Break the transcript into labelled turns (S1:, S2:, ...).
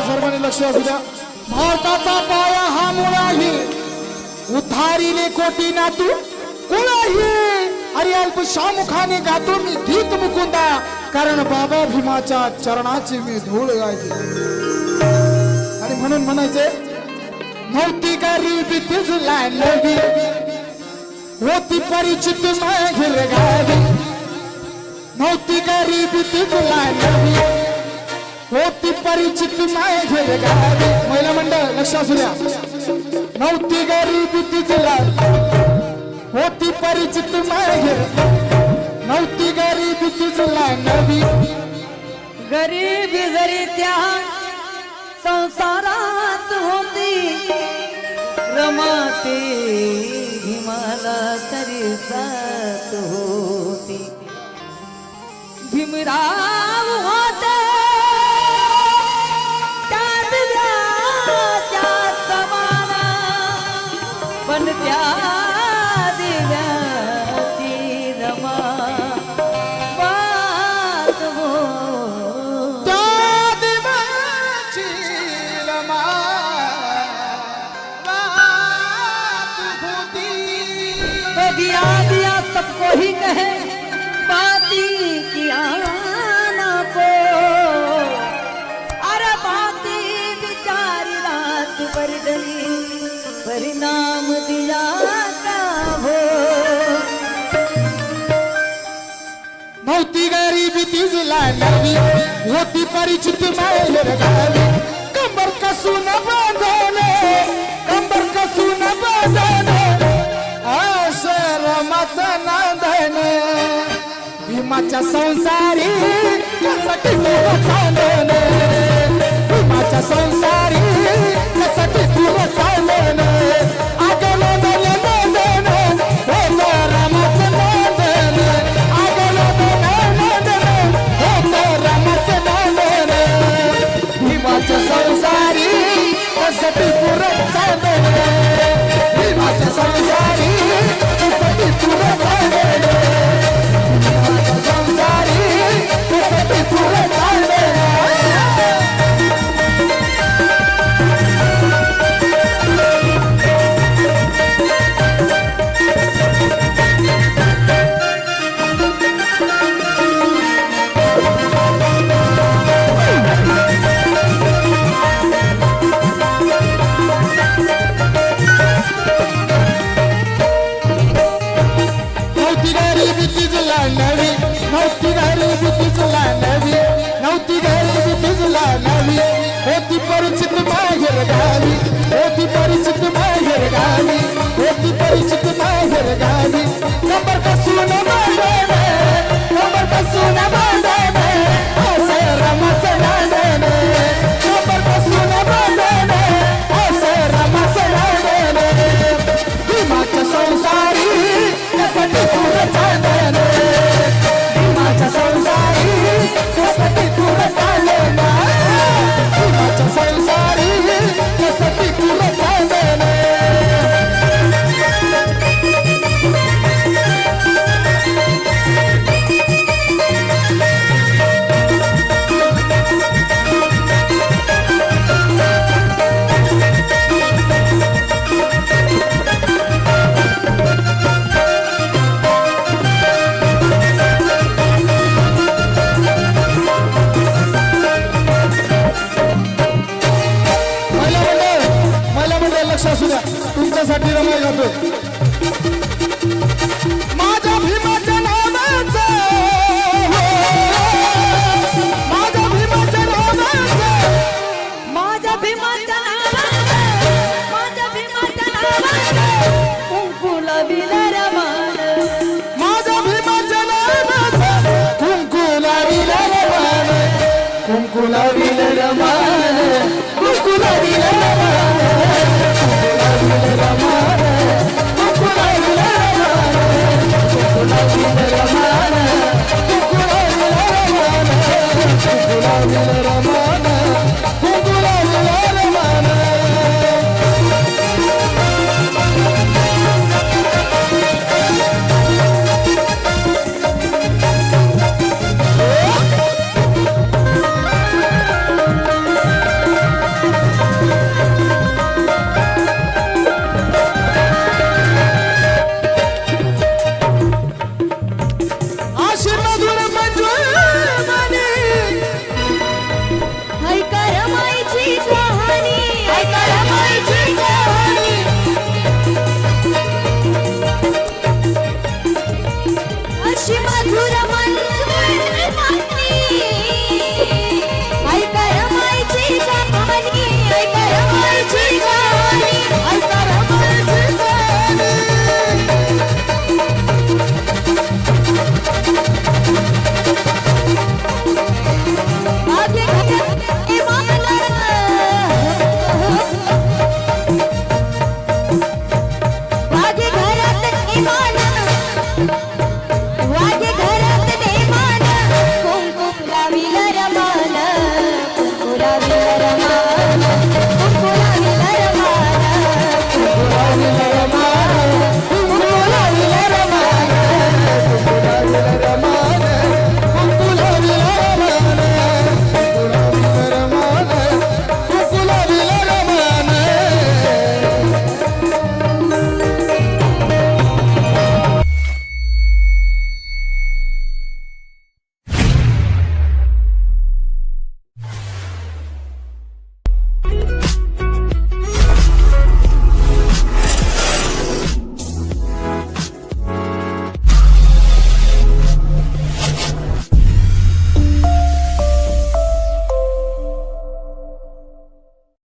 S1: लक्ष असू द्या. भारताचा पाया हा मुळाही उद्धारीले कोटी नातू कुणाही अरे अल्प शामुखाने गातो मी गीत मुकुंदा. कारण बाबा भीमाच्या चरणाची मी धूळ गायची. आणि म्हणून म्हणायचे नव्हती गरीबी तुझला नवी होती परिचित माझी गावी. नव्हती गरीबी तुझला नवी होती परिचित माघेर गावे महिला मंडळ लक्ष असू द्या. नव्हती गरीबी तुझला होती परिचित माघेर नव्हती गरीबी तुझला नवी
S2: गरीबी जरी त्या संसारात होती रमाते भीमाला तरी जात होती. भीमराव ही कहे बाती किया ना को। अरे बाती बिचारी रात पर डली परिणाम दिया का हो
S1: होती परिचित माहेर गावी कंबर कसून बांधवले भीमाच्या संसारी. कसाठी तुला संसारी. नव्हती गरीबी तिजला नवी नव्हती गरीबी तिजला नवी होती परिचित माहेर गावी. होती परिचित माहेर गावी. होती परिचित माहेर गावी. नंबर कसून குலவிலகமான